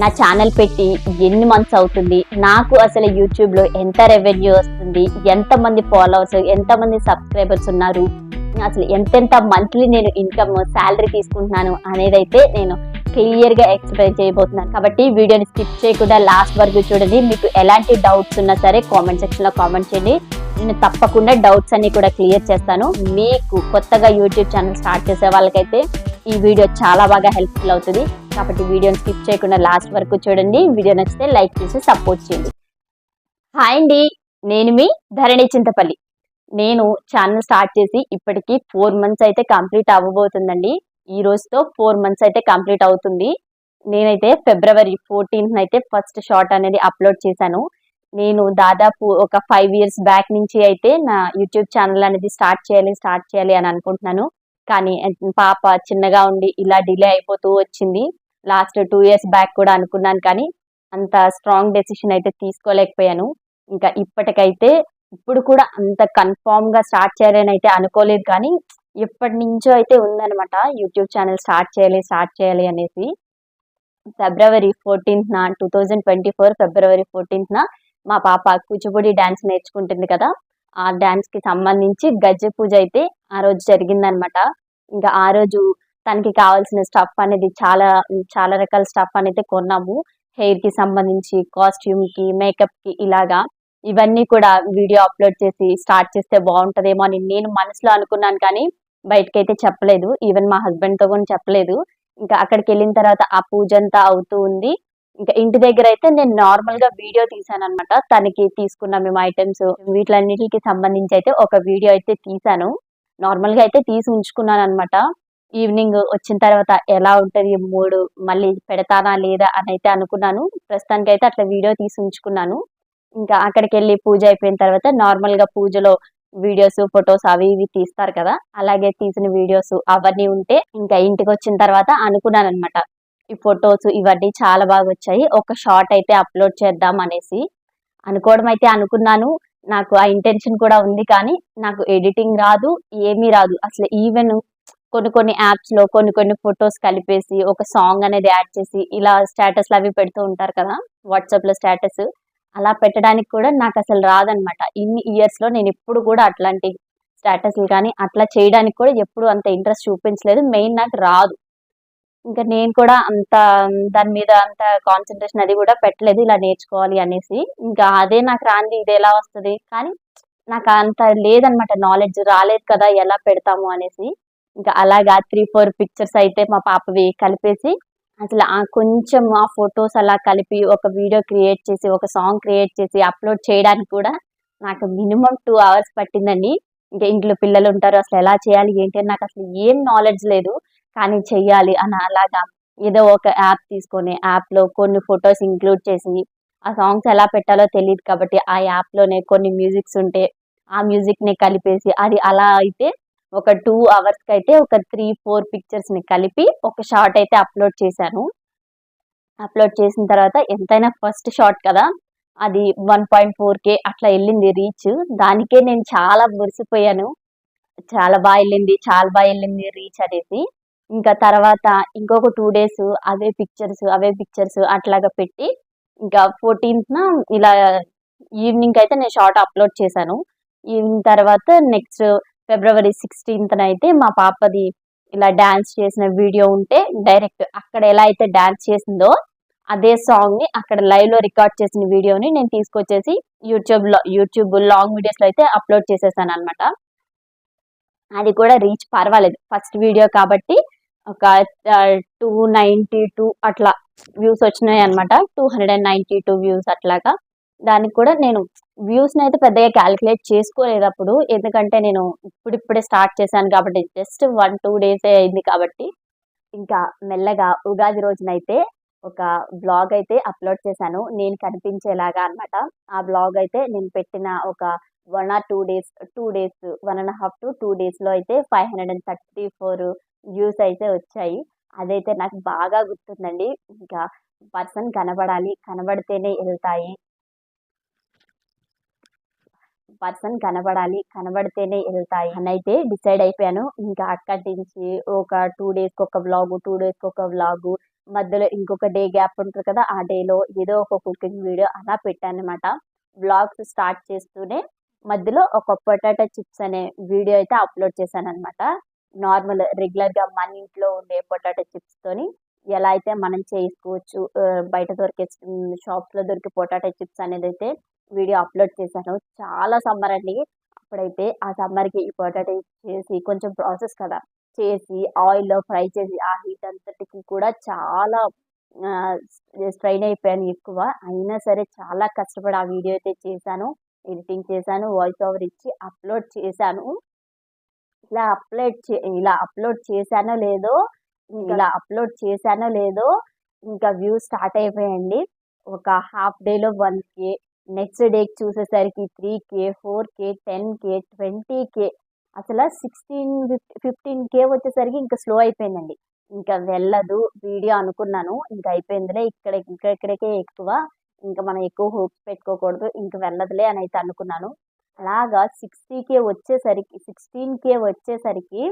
నా ఛానల్ పెట్టి ఎన్ని మంత్స్ అవుతుంది? నాకు అసలు యూట్యూబ్లో ఎంత రెవెన్యూ వస్తుంది? ఎంతమంది ఫాలోవర్స్ ఎంతమంది సబ్స్క్రైబర్స్ ఉన్నారు? అసలు ఎంతెంత మంత్లీ నేను ఇన్కమ్ శాలరీ తీసుకుంటున్నాను అనేది అయితే నేను క్లియర్గా ఎక్స్ప్లెయిన్ చేయబోతున్నాను. కాబట్టి వీడియోని స్కిప్ చేయకుండా లాస్ట్ వరకు చూడండి. మీకు ఎలాంటి డౌట్స్ ఉన్నా సరే కామెంట్ సెక్షన్లో కామెంట్ చేయండి. నేను తప్పకుండా డౌట్స్ అన్ని కూడా క్లియర్ చేస్తాను. మీకు కొత్తగా యూట్యూబ్ ఛానల్ స్టార్ట్ చేసే వాళ్ళకైతే ఈ వీడియో చాలా బాగా హెల్ప్ఫుల్ అవుతుంది. కాబట్టి వీడియోని స్కిప్ చేయకుండా లాస్ట్ వరకు చూడండి. వీడియో నచ్చితే లైక్ చేసి సపోర్ట్ చేయండి. హాయ్ అండి. నేను మీ ధరణి చింతపల్లి. నేను ఛానల్ స్టార్ట్ చేసి ఇప్పటికి ఫోర్ మంత్స్ అయితే కంప్లీట్ అవ్వబోతుందండి. ఈ రోజుతో ఫోర్ మంత్స్ అయితే కంప్లీట్ అవుతుంది. నేనైతే ఫిబ్రవరి ఫోర్టీన్త్ అయితే ఫస్ట్ షార్ట్ అనేది అప్లోడ్ చేశాను. నేను దాదాపు ఒక ఫైవ్ ఇయర్స్ బ్యాక్ నుంచి అయితే నా యూట్యూబ్ ఛానల్ అనేది స్టార్ట్ చేయాలి స్టార్ట్ చేయాలి అని అనుకుంటున్నాను. కానీ పాప చిన్నగా ఉండి ఇలా డిలే అయిపోతూ వచ్చింది. లాస్ట్ టూ ఇయర్స్ బ్యాక్ కూడా అనుకున్నాను కానీ అంత స్ట్రాంగ్ డెసిషన్ అయితే తీసుకోలేకపోయాను. ఇంకా ఇప్పటికైతే ఇప్పుడు కూడా అంత కన్ఫామ్గా స్టార్ట్ చేయాలని అయితే అనుకోలేదు కానీ ఎప్పటి నుంచో అయితే ఉందన్నమాట యూట్యూబ్ ఛానల్ స్టార్ట్ చేయాలి స్టార్ట్ చేయాలి అనేసి. ఫిబ్రవరి ఫోర్టీన్త్ నా two thousand twenty four February ఫోర్టీన్త్న మా పాప కూచిపూడి డ్యాన్స్ నేర్చుకుంటుంది కదా ఆ డ్యాన్స్కి సంబంధించి గజ పూజ అయితే ఆ రోజు జరిగిందనమాట ఇంకా ఆ రోజు తనకి కావాల్సిన స్టఫ్ అనేది చాలా చాలా రకాల స్టఫ్ అనేది కొన్నాము. హెయిర్కి సంబంధించి కాస్ట్యూమ్కి మేకప్కి ఇలాగా. ఇవన్నీ కూడా వీడియో అప్లోడ్ చేసి స్టార్ట్ చేస్తే బాగుంటదేమో అని నేను మనసులో అనుకున్నాను కానీ బయటకి అయితే చెప్పలేదు. ఈవెన్ మా హస్బెండ్తో కూడా చెప్పలేదు. ఇంకా అక్కడికి వెళ్ళిన తర్వాత ఆ పూజ అంతా అవుతూ ఉంది. ఇంకా ఇంటి దగ్గర అయితే నేను నార్మల్గా వీడియో తీసాను అనమాట తనకి తీసుకున్న మేము ఐటమ్స్ వీటిలన్నిటికి సంబంధించి అయితే ఒక వీడియో అయితే తీసాను. నార్మల్గా అయితే తీసి ఉంచుకున్నాను అనమాట ఈవినింగ్ వచ్చిన తర్వాత ఎలా ఉంటుంది మూడు మళ్ళీ పెడతానా లేదా అని అయితే అనుకున్నాను. ప్రస్తుతానికి అయితే అట్లా వీడియో తీసి ఉంచుకున్నాను. ఇంకా అక్కడికి వెళ్ళి పూజ అయిపోయిన తర్వాత నార్మల్గా పూజలో వీడియోస్ ఫొటోస్ అవి ఇవి తీస్తారు కదా. అలాగే తీసిన వీడియోస్ అవన్నీ ఉంటే ఇంకా ఇంటికి వచ్చిన తర్వాత అనుకున్నాను అనమాట ఈ ఫొటోస్ ఇవన్నీ చాలా బాగా వచ్చాయి. ఒక షార్ట్ అయితే అప్లోడ్ చేద్దాం అనేసి అనుకోవడం అయితే అనుకున్నాను. నాకు ఆ ఇంటెన్షన్ కూడా ఉంది కానీ నాకు ఎడిటింగ్ రాదు ఏమీ రాదు. అసలు ఈవెన్ కొన్ని కొన్ని యాప్స్లో కొన్ని కొన్ని ఫొటోస్ కలిపేసి ఒక సాంగ్ అనేది యాడ్ చేసి ఇలా స్టేటస్ అవి పెడుతూ ఉంటారు కదా వాట్సాప్లో స్టేటస్ అలా పెట్టడానికి కూడా నాకు అసలు రాదనమాట ఇన్ని ఇయర్స్లో నేను ఎప్పుడు కూడా అట్లాంటి స్టేటస్లు కానీ అట్లా చేయడానికి కూడా ఎప్పుడు అంత ఇంట్రెస్ట్ చూపించలేదు. మెయిన్ నాకు రాదు. ఇంకా నేను కూడా అంత దాని మీద అంత కాన్సన్ట్రేషన్ అది కూడా పెట్టలేదు ఇలా నేర్చుకోవాలి అనేసి. ఇంకా అదే నాకు రాంది ఇది ఎలా వస్తుంది? కానీ నాకు అంత లేదనమాట నాలెడ్జ్ రాలేదు కదా ఎలా పెడతాము అనేసి. ఇంకా అలాగా త్రీ ఫోర్ పిక్చర్స్ అయితే మా పాపవి కలిపేసి అసలు ఆ కొంచెం ఆ ఫొటోస్ అలా కలిపి ఒక వీడియో క్రియేట్ చేసి ఒక సాంగ్ క్రియేట్ చేసి అప్లోడ్ చేయడానికి కూడా నాకు మినిమం టూ అవర్స్ పట్టిందండి. ఇంకా ఇంట్లో పిల్లలు ఉంటారు అసలు ఎలా చేయాలి ఏంటి అని నాకు అసలు ఏం నాలెడ్జ్ లేదు. కానీ చెయ్యాలి అని అలాగా ఏదో ఒక యాప్ తీసుకొని యాప్లో కొన్ని ఫొటోస్ ఇంక్లూడ్ చేసి ఆ సాంగ్స్ ఎలా పెట్టాలో తెలియదు కాబట్టి ఆ యాప్లోనే కొన్ని మ్యూజిక్స్ ఉంటే ఆ మ్యూజిక్ని కలిపేసి అది అలా అయితే ఒక టూ అవర్స్కి అయితే ఒక త్రీ ఫోర్ పిక్చర్స్ని కలిపి ఒక షార్ట్ అయితే అప్లోడ్ చేశాను. అప్లోడ్ చేసిన తర్వాత ఎంతైనా ఫస్ట్ షార్ట్ కదా అది వన్ పాయింట్ ఫోర్ కే అట్లా వెళ్ళింది రీచ్. దానికే నేను చాలా మురిసిపోయాను. చాలా బాగా వెళ్ళింది చాలా బాగా వెళ్ళింది రీచ్ అనేసి. ఇంకా తర్వాత ఇంకొక టూ డేస్ అవే పిక్చర్స్ అవే పిక్చర్స్ అట్లాగా పెట్టి ఇంకా ఫోర్టీన్త్ ఇలా ఈవినింగ్ అయితే నేను షార్ట్ అప్లోడ్ చేశాను. ఈవినింగ్ తర్వాత నెక్స్ట్ ఫిబ్రవరి సిక్స్టీన్త్న అయితే మా పాపది ఇలా డాన్స్ చేసిన వీడియో ఉంటే డైరెక్ట్ అక్కడ ఎలా అయితే డాన్స్ చేసిందో అదే సాంగ్ని అక్కడ లైవ్లో రికార్డ్ చేసిన వీడియోని నేను తీసుకొచ్చేసి యూట్యూబ్లో యూట్యూబ్ లాంగ్ వీడియోస్లో అయితే అప్లోడ్ చేసేసాను అనమాట అది కూడా రీచ్ పర్వాలేదు. ఫస్ట్ వీడియో కాబట్టి ఒక టూ నైంటీ టూ అట్లా వ్యూస్ వచ్చినాయి అనమాట two hundred and ninety two views అట్లాగా. దానికి కూడా నేను వ్యూస్ని అయితే పెద్దగా క్యాలిక్యులేట్ చేసుకోలేదు అప్పుడు ఎందుకంటే నేను ఇప్పుడిప్పుడే స్టార్ట్ చేశాను కాబట్టి జస్ట్ వన్ టూ డేస్ అయింది కాబట్టి ఇంకా మెల్లగా ఉగాది రోజునైతే ఒక బ్లాగ్ అయితే అప్లోడ్ చేశాను. నేను కనిపించేలాగా అనమాట ఆ బ్లాగ్ అయితే నేను పెట్టిన ఒక one or two days two days one and half to two డేస్లో అయితే five hundred and thirty four views అయితే వచ్చాయి. అదైతే నాకు బాగా గుర్తుందండి. ఇంకా పర్సన్ కనబడాలి కనబడితేనే వెళ్తాయి. పర్సన్ కనబడాలి కనబడితేనే వెళ్తాయి అని అయితే డిసైడ్ అయిపోయాను. ఇంకా అక్కడి నుంచి ఒక టూ డేస్కి ఒక వ్లాగు టూ డేస్కి ఒక వ్లాగు మధ్యలో ఇంకొక డే గ్యాప్ ఉంటుంది కదా ఆ డేలో ఏదో ఒక కుకింగ్ వీడియో అలా పెట్టాను అనమాట బ్లాగ్స్ స్టార్ట్ చేస్తూనే మధ్యలో ఒక పొటాటో చిప్స్ అనే వీడియో అయితే అప్లోడ్ చేశాను అనమాట నార్మల్ రెగ్యులర్గా మన ఇంట్లో ఉండే పొటాటో చిప్స్తోని ఎలా అయితే మనం చేసుకోవచ్చు బయట దొరికే షాప్స్లో దొరికే పొటాటో చిప్స్ అనేది అయితే వీడియో అప్లోడ్ చేశాను. చాలా సమ్మర్ అండి. అప్పుడైతే ఆ సమ్మర్కి ఈ పొటాటో చేసి కొంచెం ప్రాసెస్ కదా చేసి ఆయిల్లో ఫ్రై చేసి ఆ హీట్ అంతటికి కూడా చాలా స్ట్రైన్ అయిపోయాను ఎక్కువ. అయినా సరే చాలా కష్టపడి ఆ వీడియో అయితే చేశాను. ఎడిటింగ్ చేశాను వాయిస్ ఓవర్ ఇచ్చి అప్లోడ్ చేశాను. ఇలా అప్లోడ్ చే ఇలా అప్లోడ్ చేశానో లేదో ఇలా అప్లోడ్ చేశానో లేదో ఇంకా వ్యూస్ స్టార్ట్ అయిపోయాయండి. ఒక హాఫ్ డేలో వన్ కే నెక్స్ట్ డేకి చూసేసరికి three K four K ten K twenty K అసలు సిక్స్టీన్ ఫిఫ్టీన్ కే వచ్చేసరికి ఇంకా స్లో అయిపోయిందండి. ఇంకా వెళ్ళదు వీడియో అనుకున్నాను ఇంకా అయిపోయిందిలే ఇక్కడ ఇంకా ఇక్కడికే ఎక్కువ ఇంకా మనం ఎక్కువ హోప్స్ పెట్టుకోకూడదు ఇంకా వెళ్ళదులే అని అయితే అనుకున్నాను. అలాగా సిక్స్టీ కే వచ్చేసరికి సిక్స్టీన్ కే వచ్చేసరికి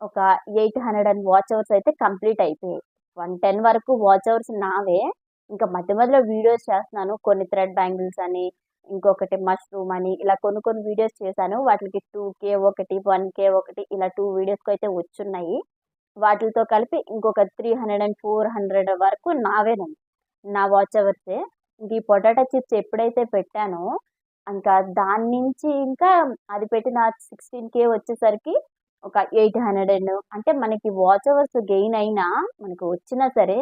ఒక eight hundred and watch hours అయితే కంప్లీట్ అయిపోయాయి. వన్ టెన్ వరకు వాచ్ అవర్స్ నావే ఇంకా మధ్య మధ్యలో వీడియోస్ చేస్తున్నాను. కొన్ని థ్రెడ్ బ్యాంగిల్స్ అని ఇంకొకటి మష్రూమ్ అని ఇలా కొన్ని కొన్ని వీడియోస్ చేశాను. వాటికి టూ కే ఒకటి వన్ కే ఒకటి ఇలా టూ వీడియోస్కి అయితే వచ్చున్నాయి. వాటితో కలిపి ఇంకొక three hundred and four hundred వరకు నావేనండి నా వాచ్ అవర్సే ఇంక ఈ పొటాటో చిప్స్ ఎప్పుడైతే పెట్టానో ఇంకా దాని నుంచి ఇంకా అది పెట్టిన సిక్స్టీన్ కే వచ్చేసరికి ఒక ఎయిట్ హండ్రెడ్ అంటే మనకి వాచ్ అవర్స్ గెయిన్ అయినా మనకు వచ్చినా సరే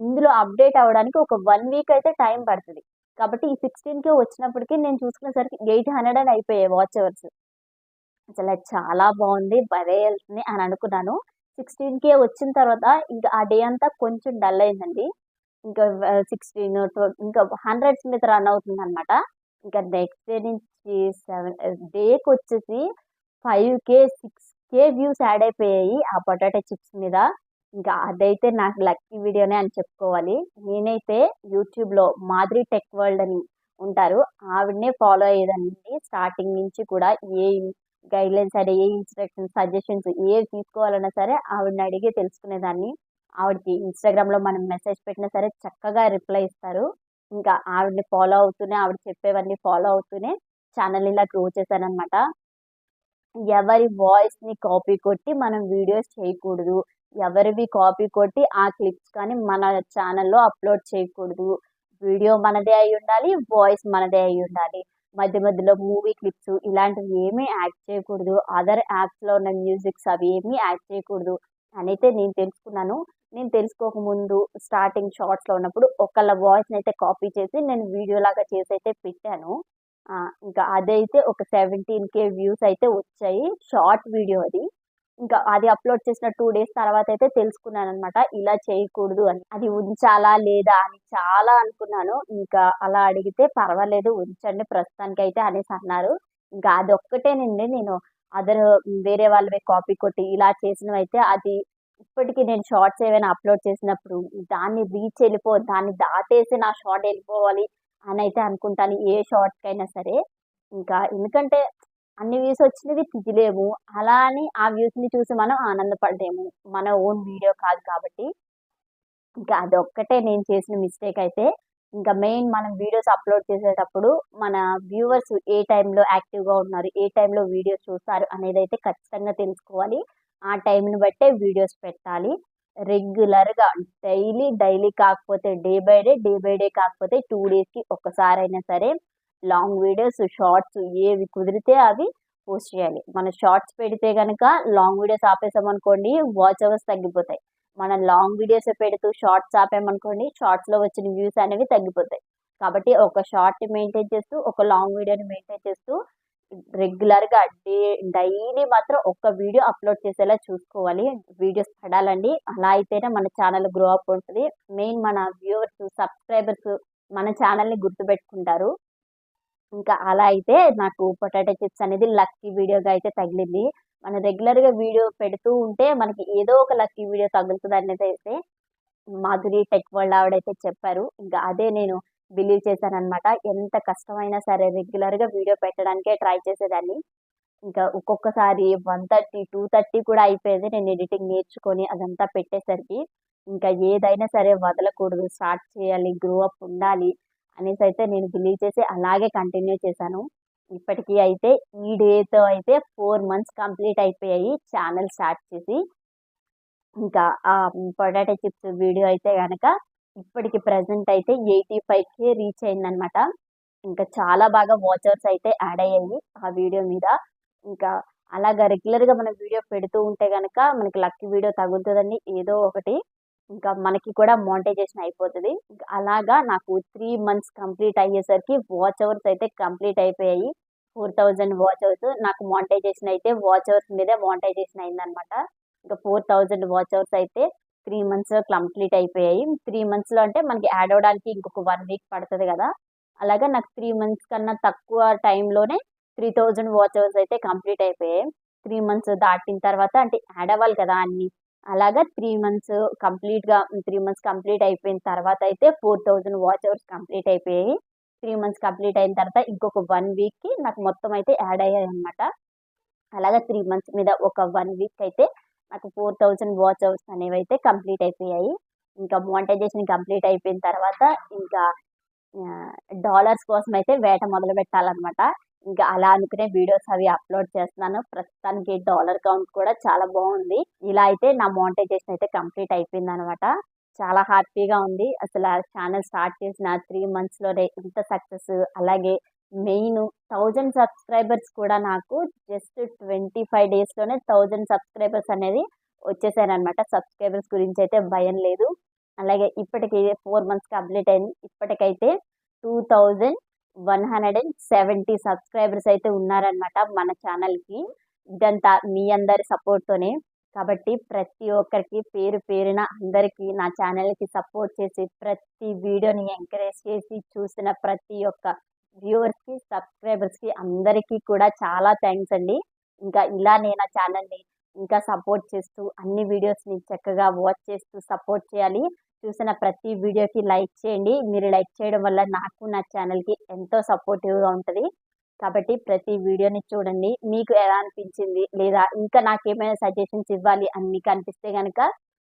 ఇందులో అప్డేట్ అవ్వడానికి ఒక వన్ వీక్ అయితే టైం పడుతుంది. కాబట్టి ఈ సిక్స్టీన్ కే వచ్చినప్పటికీ నేను చూసుకునేసరికి ఎయిట్ హండ్రెడ్ అని అయిపోయాయి వాచ్ అవర్స్ అసలు చాలా బాగుంది భలే వెళ్తుంది అని అనుకున్నాను. సిక్స్టీన్ కే వచ్చిన తర్వాత ఇంకా ఆ డే అంతా కొంచెం డల్ అయిందండి. ఇంకా సిక్స్టీన్ ఇంకా హండ్రెడ్స్ మీద రన్ అవుతుంది అనమాట ఇంకా నెక్స్ట్ డే నుంచి సెవెన్ డేకి వచ్చేసి five K six K views add అయిపోయాయి ఆ పొటాటో చిప్స్ మీద. ఇంకా అదైతే నాకు లక్కీ వీడియోనే అని చెప్పుకోవాలి. నేనైతే యూట్యూబ్లో మాదిరి టెక్ వరల్డ్ అని ఉంటారు. ఆవిడనే ఫాలో అయ్యేదాన్ని స్టార్టింగ్ నుంచి కూడా ఏ గైడ్లైన్స్ అంటే ఏ ఇన్స్ట్రక్షన్స్ సజెషన్స్ ఏవి తీసుకోవాలన్నా సరే ఆవిడని అడిగి తెలుసుకునేదాన్ని. ఆవిడకి ఇన్స్టాగ్రామ్లో మనం మెసేజ్ పెట్టినా సరే చక్కగా రిప్లై ఇస్తారు. ఇంకా ఆవిడని ఫాలో అవుతూనే ఆవిడ చెప్పేవన్నీ ఫాలో అవుతూనే ఛానల్ ఇలా గ్రో చేశాను ఎవరి వాయిస్ని కాపీ కొట్టి మనం వీడియోస్ చేయకూడదు. ఎవరివి కాపీ కొట్టి ఆ క్లిప్స్ కానీ మన ఛానల్లో అప్లోడ్ చేయకూడదు. వీడియో మనదే అయి ఉండాలి వాయిస్ మనదే అయి ఉండాలి. మధ్య మధ్యలో మూవీ క్లిప్స్ ఇలాంటివి ఏమీ యాడ్ చేయకూడదు. అదర్ యాప్స్లో ఉన్న మ్యూజిక్స్ అవి ఏమీ యాడ్ చేయకూడదు అని అయితే నేను తెలుసుకున్నాను. నేను తెలుసుకోకముందు స్టార్టింగ్ షార్ట్స్లో ఉన్నప్పుడు ఒకళ్ళ వాయిస్ని అయితే కాపీ చేసి నేను వీడియో లాగా చేసి అయితే పెట్టాను ఇంకా అదైతే ఒక సెవెంటీన్ కే వ్యూస్ అయితే వచ్చాయి. షార్ట్ వీడియో అది. ఇంకా అది అప్లోడ్ చేసిన టూ డేస్ తర్వాత అయితే తెలుసుకున్నాను అనమాట ఇలా చేయకూడదు అని. అది ఉంచాలా లేదా అని చాలా అనుకున్నాను. ఇంకా అలా అడిగితే పర్వాలేదు ఉంచండి ప్రస్తుతానికి అయితే అనేసి అన్నారు. ఇంకా అది ఒక్కటేనండి. నేను అదర్ వేరే వాళ్ళవి కాపీ కొట్టి ఇలా చేసినవైతే అది ఇప్పటికీ నేను షార్ట్స్ ఏవైనా అప్లోడ్ చేసినప్పుడు దాన్ని రీచ్ వెళ్ళిపో దాన్ని దాటేసి నా షార్ట్ వెళ్ళిపోవాలి అని అయితే అనుకుంటాను. ఏ షార్ట్కైనా సరే. ఇంకా ఎందుకంటే అన్ని వ్యూస్ వచ్చినవి తీయలేము. అలా అని ఆ వ్యూస్ని చూసి మనం ఆనందపడలేము. మన ఓన్ వీడియో కాదు కాబట్టి. ఇంకా అదొక్కటే నేను చేసిన మిస్టేక్ అయితే. ఇంకా మెయిన్ మనం వీడియోస్ అప్లోడ్ చేసేటప్పుడు మన వ్యూవర్స్ ఏ టైంలో యాక్టివ్గా ఉన్నారు ఏ టైంలో వీడియోస్ చూస్తారు అనేది అయితే ఖచ్చితంగా తెలుసుకోవాలి. ఆ టైంని బట్టే వీడియోస్ పెట్టాలి. రెగ్యులర్గా డైలీ డైలీ కాకపోతే day by day day by day కాకపోతే టూ డేస్కి ఒక్కసారైనా సరే లాంగ్ వీడియోస్ షార్ట్స్ ఏవి కుదిరితే అవి పోస్ట్ చేయాలి. మన షార్ట్స్ పెడితే కనుక లాంగ్ వీడియోస్ ఆపేసామనుకోండి వాచ్ అవర్స్ తగ్గిపోతాయి. మనం లాంగ్ వీడియోస్ పెడుతూ షార్ట్స్ ఆపామనుకోండి షార్ట్స్లో వచ్చిన వ్యూస్ అనేవి తగ్గిపోతాయి. కాబట్టి ఒక షార్ట్ మెయింటైన్ చేస్తూ ఒక లాంగ్ వీడియోని మెయింటైన్ చేస్తూ రెగ్యులర్గా డే డైలీ మాత్రం ఒక్క వీడియో అప్లోడ్ చేసేలా చూసుకోవాలి. వీడియోస్ పడాలండి. అలా అయితేనే మన ఛానల్ గ్రో అప్ ఉంటుంది. మెయిన్ మన వ్యూవర్స్ సబ్స్క్రైబర్స్ మన ఛానల్ని గుర్తుపెట్టుకుంటారు. ఇంకా అలా అయితే నాకు పొటాటో చిప్స్ అనేది లక్కీ వీడియోగా అయితే తగిలింది. మనం రెగ్యులర్గా వీడియో పెడుతూ ఉంటే మనకి ఏదో ఒక లక్కీ వీడియో తగులుతుంది అనేది అయితే మాధురి టెక్ వరల్డ్ ఆవిడైతే చెప్పారు. ఇంకా అదే నేను బిలీవ్ చేశాననమాట ఎంత కష్టమైనా సరే రెగ్యులర్గా వీడియో పెట్టడానికే ట్రై చేసేదాన్ని. ఇంకా ఒక్కొక్కసారి వన్ థర్టీ టూ థర్టీ కూడా అయిపోయేది నేను ఎడిటింగ్ నేర్చుకొని అదంతా పెట్టేసరికి. ఇంకా ఏదైనా సరే వదలకూడదు. స్టార్ట్ చేయాలి గ్రో అప్ ఉండాలి. అనేసి అయితే నేను బిలీవ్ చేసి అలాగే కంటిన్యూ చేశాను. ఇప్పటికీ అయితే ఈ డేతో అయితే ఫోర్ మంత్స్ కంప్లీట్ అయిపోయాయి. ఛానల్ స్టార్ట్ చేసి ఇంకా ఆ పొటాటో చిప్స్ వీడియో అయితే కనుక ఇప్పటికి ప్రజెంట్ అయితే ఎయిటీ ఫైవ్కి రీచ్ అయిందనమాట ఇంకా చాలా బాగా వాచర్స్ అయితే యాడ్ అయ్యాయి ఆ వీడియో మీద. ఇంకా అలాగా రెగ్యులర్గా మనం వీడియో పెడుతూ ఉంటే కనుక మనకి లక్కీ వీడియో తగులుతుందండి. ఏదో ఒకటి ఇంకా మనకి కూడా మోనిటైజేషన్ అయిపోతుంది. అలాగా నాకు త్రీ మంత్స్ కంప్లీట్ అయ్యేసరికి వాచ్ అవర్స్ అయితే కంప్లీట్ అయిపోయాయి. ఫోర్ థౌజండ్ వాచ్ అవర్స్ నాకు మోనిటైజేషన్ అయితే వాచ్ అవర్స్ మీదే మోనిటైజేషన్ అయిందనమాట ఇంకా ఫోర్ థౌజండ్ వాచ్ అవర్స్ అయితే త్రీ మంత్స్ కంప్లీట్ అయిపోయాయి. త్రీ మంత్స్లో అంటే మనకి యాడ్ అవడానికి ఇంకొక వన్ వీక్ పడుతుంది కదా. అలాగే నాకు త్రీ మంత్స్ కన్నా తక్కువ టైంలోనే త్రీ థౌజండ్ వాచ్ అవర్స్ అయితే కంప్లీట్ అయిపోయాయి. త్రీ మంత్స్ దాటిన తర్వాత అంటే యాడ్ అవ్వాలి కదా అన్ని. అలాగా త్రీ మంత్స్ కంప్లీట్గా త్రీ మంత్స్ కంప్లీట్ అయిపోయిన తర్వాత అయితే four thousand watch hours complete అయిపోయాయి. త్రీ మంత్స్ కంప్లీట్ అయిన తర్వాత ఇంకొక వన్ వీక్కి నాకు మొత్తం అయితే యాడ్ అయ్యాయి అనమాట అలాగే త్రీ మంత్స్ మీద ఒక వన్ వీక్ అయితే నాకు ఫోర్ థౌజండ్ వాచ్ అవర్స్ అనేవి అయితే కంప్లీట్ అయిపోయాయి. ఇంకా మోనిటైజేషన్ కంప్లీట్ అయిపోయిన తర్వాత ఇంకా డాలర్స్ కోసం అయితే వేట మొదలు పెట్టాలన్నమాట ఇంకా అలా అనుకునే వీడియోస్ అవి అప్లోడ్ చేస్తున్నాను. ప్రస్తుతానికి డాలర్ కౌంట్ కూడా చాలా బాగుంది. ఇలా అయితే నా మోనిటైజేషన్ అయితే కంప్లీట్ అయిపోయింది అనమాట చాలా హ్యాపీగా ఉంది. అసలు ఆ ఛానల్ స్టార్ట్ చేసిన త్రీ మంత్స్లోనే ఇంత సక్సెస్ అలాగే మెయిన్ థౌజండ్ సబ్స్క్రైబర్స్ కూడా నాకు జస్ట్ ట్వంటీ ఫైవ్ డేస్లోనే థౌజండ్ సబ్స్క్రైబర్స్ అనేది వచ్చేసారనమాట సబ్స్క్రైబర్స్ గురించి అయితే భయం లేదు. అలాగే ఇప్పటికి ఫోర్ మంత్స్ కంప్లీట్ అయింది. ఇప్పటికైతే two thousand one hundred and seventy subscribers అయితే ఉన్నారనమాట మన ఛానల్కి. ఇదంతా మీ అందరి సపోర్ట్తోనే కాబట్టి ప్రతి ఒక్కరికి పేరు పేరున అందరికీ నా ఛానల్కి సపోర్ట్ చేసి ప్రతి వీడియోని ఎంకరేజ్ చేసి చూసిన ప్రతి ఒక్క వ్యూవర్స్కి సబ్స్క్రైబర్స్కి అందరికీ కూడా చాలా థ్యాంక్స్ అండి. ఇంకా ఇలా నేను ఆ ఛానల్ని ఇంకా సపోర్ట్ చేస్తూ అన్ని వీడియోస్ని చక్కగా వాచ్ చేస్తూ సపోర్ట్ చేయాలి. చూసిన ప్రతి వీడియోకి లైక్ చేయండి. మీరు లైక్ చేయడం వల్ల నాకు నా ఛానల్కి ఎంతో సపోర్టివ్గా ఉంటుంది. కాబట్టి ప్రతి వీడియోని చూడండి. మీకు ఎలా అనిపించింది? లేదా ఇంకా నాకు ఏమైనా సజెషన్స్ ఇవ్వాలి అని మీకు అనిపిస్తే కనుక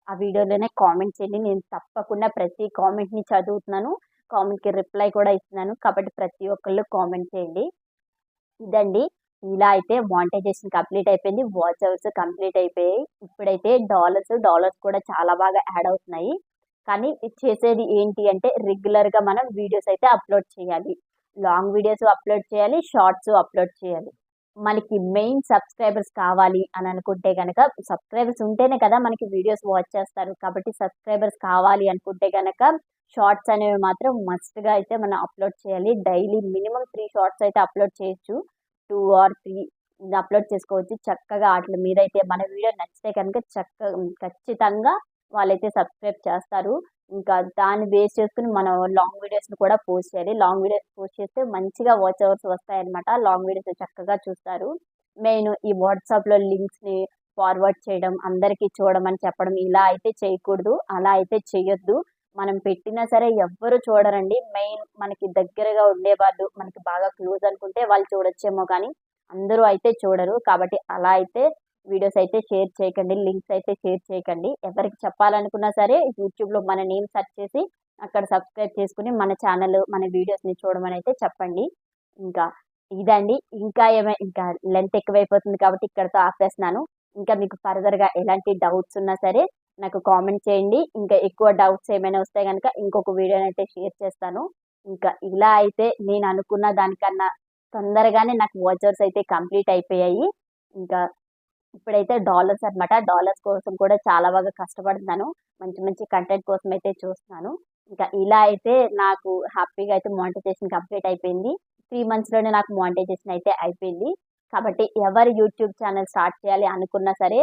ఆ వీడియోలోనే కామెంట్ చేయండి. నేను తప్పకుండా ప్రతి కామెంట్ని చదువుతున్నాను. కామెంట్కి రిప్లై కూడా ఇస్తున్నాను. కాబట్టి ప్రతి ఒక్కళ్ళు కామెంట్ చేయండి. ఇదండి. ఇలా అయితే మానిటైజేషన్ కంప్లీట్ అయిపోయింది. వాచ్ అవర్స్ కంప్లీట్ అయిపోయాయి. ఇప్పుడైతే డాలర్స్ డాలర్స్ కూడా చాలా బాగా యాడ్ అవుతున్నాయి. కానీ చేసేది ఏంటి అంటే రెగ్యులర్గా మనం వీడియోస్ అయితే అప్లోడ్ చేయాలి. లాంగ్ వీడియోస్ అప్లోడ్ చేయాలి షార్ట్స్ అప్లోడ్ చేయాలి. మనకి మెయిన్ సబ్స్క్రైబర్స్ కావాలి అని అనుకుంటే కనుక సబ్స్క్రైబర్స్ ఉంటేనే కదా మనకి వీడియోస్ వాచ్ చేస్తారు. కాబట్టి సబ్స్క్రైబర్స్ కావాలి అనుకుంటే కనుక షార్ట్స్ అనేవి మాత్రం మస్ట్గా అయితే మనం అప్లోడ్ చేయాలి. డైలీ మినిమం త్రీ షార్ట్స్ అయితే అప్లోడ్ చేయొచ్చు. టూ ఆర్ త్రీ అప్లోడ్ చేసుకోవచ్చు. చక్కగా వాటి మీద అయితే మన వీడియో నచ్చితే కనుక చక్క ఖచ్చితంగా వాళ్ళైతే సబ్స్క్రైబ్ చేస్తారు. ఇంకా దాన్ని బేస్ చేసుకుని మనం లాంగ్ వీడియోస్ని కూడా పోస్ట్ చేయాలి. లాంగ్ వీడియోస్ పోస్ట్ చేస్తే మంచిగా వాచ్ అవర్స్ వస్తాయన్నమాట. లాంగ్ వీడియోస్ చక్కగా చూస్తారు. మెయిన్ ఈ వాట్సాప్లో లింక్స్ని ఫార్వర్డ్ చేయడం అందరికీ చూడమని చెప్పడం ఇలా అయితే చేయకూడదు. అలా అయితే చేయొద్దు. మనం పెట్టినా సరే ఎవ్వరు చూడరండి. మెయిన్ మనకి దగ్గరగా ఉండేవాళ్ళు మనకి బాగా క్లోజ్ అనుకుంటే వాళ్ళు చూడొచ్చేమో కానీ అందరూ అయితే చూడరు. కాబట్టి అలా అయితే వీడియోస్ అయితే షేర్ చేయకండి లింక్స్ అయితే షేర్ చేయకండి. ఎవరికి చెప్పాలనుకున్నా సరే యూట్యూబ్లో మన నేమ్ సెర్చ్ చేసి అక్కడ సబ్స్క్రైబ్ చేసుకుని మన ఛానల్ మన వీడియోస్ని చూడమని అయితే చెప్పండి. ఇంకా ఇదండి. ఇంకా ఏమై ఇంకా లెంత్ ఎక్కువైపోతుంది కాబట్టి ఇక్కడతో ఆపేస్తున్నాను. ఇంకా మీకు ఫర్దర్గా ఎలాంటి డౌట్స్ ఉన్నా సరే నాకు కామెంట్ చేయండి. ఇంకా ఎక్కువ డౌట్స్ ఏమైనా వస్తే కనుక ఇంకొక వీడియోని అయితే షేర్ చేస్తాను. ఇంకా ఇలా అయితే నేను అనుకున్న దానికన్నా తొందరగానే నాకు వాచర్స్ అయితే కంప్లీట్ అయిపోయాయి. ఇంకా ఇప్పుడైతే డాలర్స్ అనమాట డాలర్స్ కోసం కూడా చాలా బాగా కష్టపడుతున్నాను. మంచి మంచి కంటెంట్ కోసం అయితే చూస్తున్నాను. ఇంకా ఇలా అయితే నాకు హ్యాపీగా అయితే మోనిటైజేషన్ కంప్లీట్ అయిపోయింది. త్రీ మంత్స్లోనే నాకు మోనిటైజేషన్ అయితే అయిపోయింది. కాబట్టి ఎవరు యూట్యూబ్ ఛానల్ స్టార్ట్ చేయాలి అనుకున్నా సరే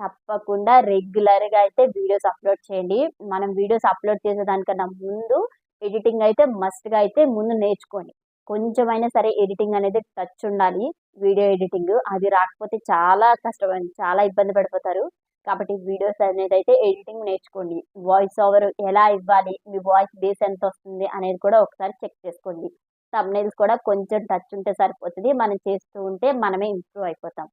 తప్పకుండా రెగ్యులర్గా అయితే వీడియోస్ అప్లోడ్ చేయండి. మనం వీడియోస్ అప్లోడ్ చేసేదానికన్నా ముందు ఎడిటింగ్ అయితే మస్ట్గా అయితే ముందు నేర్చుకోండి. కొంచెమైనా సరే ఎడిటింగ్ అనేది టచ్ ఉండాలి. వీడియో ఎడిటింగ్ అది రాకపోతే చాలా కష్టం చాలా ఇబ్బంది పడిపోతారు. కాబట్టి వీడియోస్ అనేది అయితే ఎడిటింగ్ నేర్చుకోండి. వాయిస్ ఓవర్ ఎలా ఇవ్వాలి? మీ వాయిస్ బేస్ ఎంత వస్తుంది? అనేది కూడా ఒకసారి చెక్ చేసుకోండి. తమ్నేల్స్ కూడా కొంచెం టచ్ ఉంటే సరిపోతుంది. మనం చేస్తూ ఉంటే మనమే ఇంప్రూవ్ అయిపోతాం.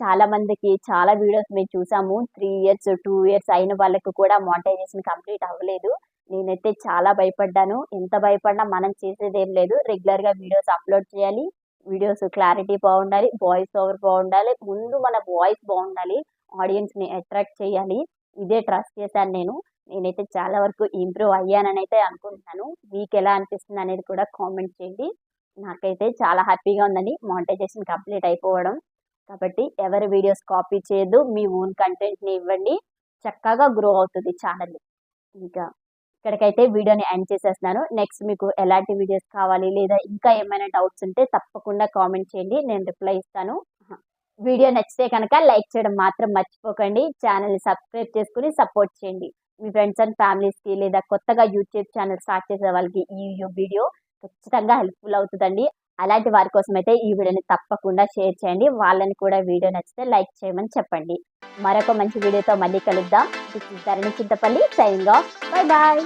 చాలా మందికి చాలా వీడియోస్ మేము చూసాము. త్రీ ఇయర్స్ టూ ఇయర్స్ అయిన వాళ్ళకు కూడా మానిటైజేషన్ కంప్లీట్ అవ్వలేదు. నేనైతే చాలా భయపడ్డాను. ఎంత భయపడినా మనం చేసేది ఏం లేదు రెగ్యులర్గా వీడియోస్ అప్లోడ్ చేయాలి. వీడియోస్ క్లారిటీ బాగుండాలి. వాయిస్ ఓవర్ బాగుండాలి. ముందు మన వాయిస్ బాగుండాలి. ఆడియన్స్ని అట్రాక్ట్ చేయాలి. ఇదే ట్రస్ట్ చేశాను నేను. నేనైతే చాలా వరకు ఇంప్రూవ్ అయ్యానని అయితే అనుకుంటున్నాను. మీకు ఎలా అనిపిస్తుంది అనేది కూడా కామెంట్ చేయండి. నాకైతే చాలా హ్యాపీగా ఉందండి. మానిటైజేషన్ కంప్లీట్ అయిపోవడం. కాబట్టి ఎవరి వీడియోస్ కాపీ చేయొద్దు. మీ ఓన్ కంటెంట్ని ఇవ్వండి. చక్కగా గ్రో అవుతుంది ఛానల్ ఇంకా ఇక్కడికైతే వీడియోని ఎండ్ చేసేస్తున్నాను. నెక్స్ట్ మీకు ఎలాంటి వీడియోస్ కావాలి లేదా ఇంకా ఏమైనా డౌట్స్ ఉంటే తప్పకుండా కామెంట్ చేయండి. నేను రిప్లై ఇస్తాను. వీడియో నచ్చితే కనుక లైక్ చేయడం మాత్రం మర్చిపోకండి. ఛానల్ని సబ్స్క్రైబ్ చేసుకుని సపోర్ట్ చేయండి. మీ ఫ్రెండ్స్ అండ్ ఫ్యామిలీస్కి లేదా కొత్తగా యూట్యూబ్ ఛానల్ స్టార్ట్ చేసే వాళ్ళకి ఈ వీడియో ఖచ్చితంగా హెల్ప్ఫుల్ అవుతుందండి. అలాంటి వారి కోసం అయితే ఈ వీడియోని తప్పకుండా షేర్ చేయండి. వాళ్ళని కూడా వీడియో నచ్చితే లైక్ చేయమని చెప్పండి. మరొక మంచి వీడియోతో మళ్ళీ కలుద్దాం. Dharani Chintapalli signing off bye bye